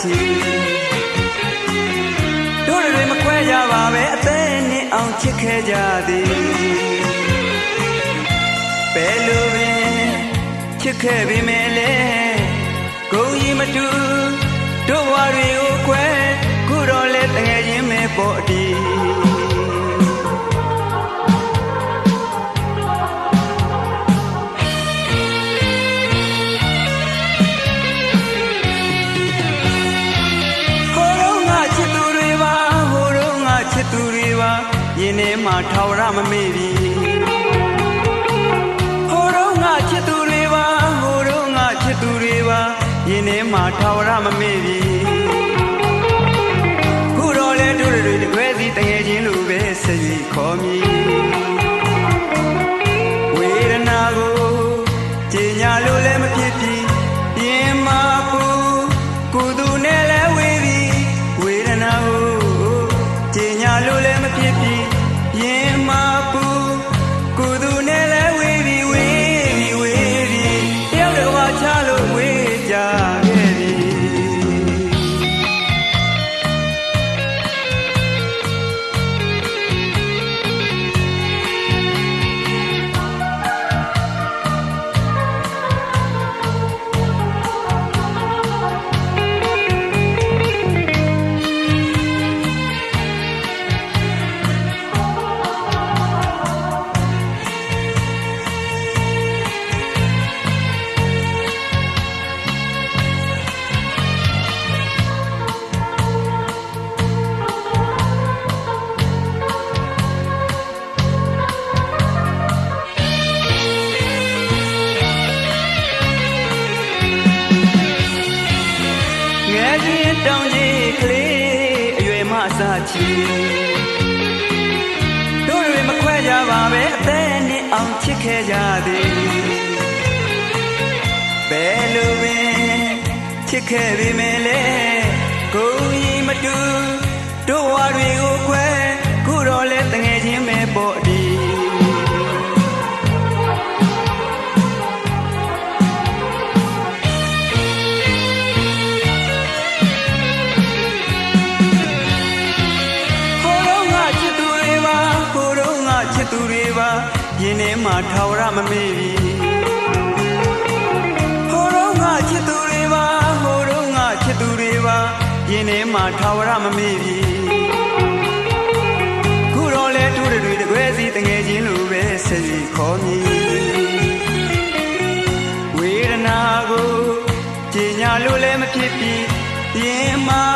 ချီတို့တွေမခွဲကြပါပဲအသေးနဲ့အောင်ချစ်ခဲ့ကြသည်ဘယ်လိုပင်ချစ်ခဲ့ပြီမဲလဲဂုံကြီးမတူတို့ဘဝတွေကိုခွဲခုတော့လဲတငယ်ချင်းမဲပေါ်အ ရင်ထဲမှာထောင်ရမမေ့ပြီဟိုတော့ငါချစ်သူတွေပါဟိုတော့ငါချစ်သူတွေပါရင်ထဲမှာထောင်ရမမေ့ပြီခုတော့လဲတို့တွေတကွဲစီတငယ်ချင်းလိုပဲဆက်ပြီးခေါ်မည်ဝေဒနာကိုကြင်ညာလို့လည်းမဖြစ်ဖြစ် ငယ်ချင်းတောင်ကြီးကလေးအရွယ်မအစချီတို့တွေမခွဲကြပါပဲအသက်နဲ့အောင်ချစ်ခဲ့ကြသည်ဘယ်လိုပင်ချစ်ခဲ့ပြီမဲလဲကိုကြီးမတူတို့ဝါတွေကိုခွဲခုတော့လဲတငယ်ချင်းပဲပေါ့ သူတွေပါရင်ထဲမှာထောင်ရမမေ့ပြီဟိုတော့ငါချစ်သူတွေပါဟိုတော့ငါချစ်သူတွေပါရင်ထဲမှာထောင်ရမမေ့ပြီခုတော့လဲသူတွေတကွဲစီတငယ်ချင်းလိုပဲဆက်ပြီးခေါ်မည်ဝေဒနာကိုကြင်ညာလို့လည်းမဖြစ်ပြီးရင်မှာ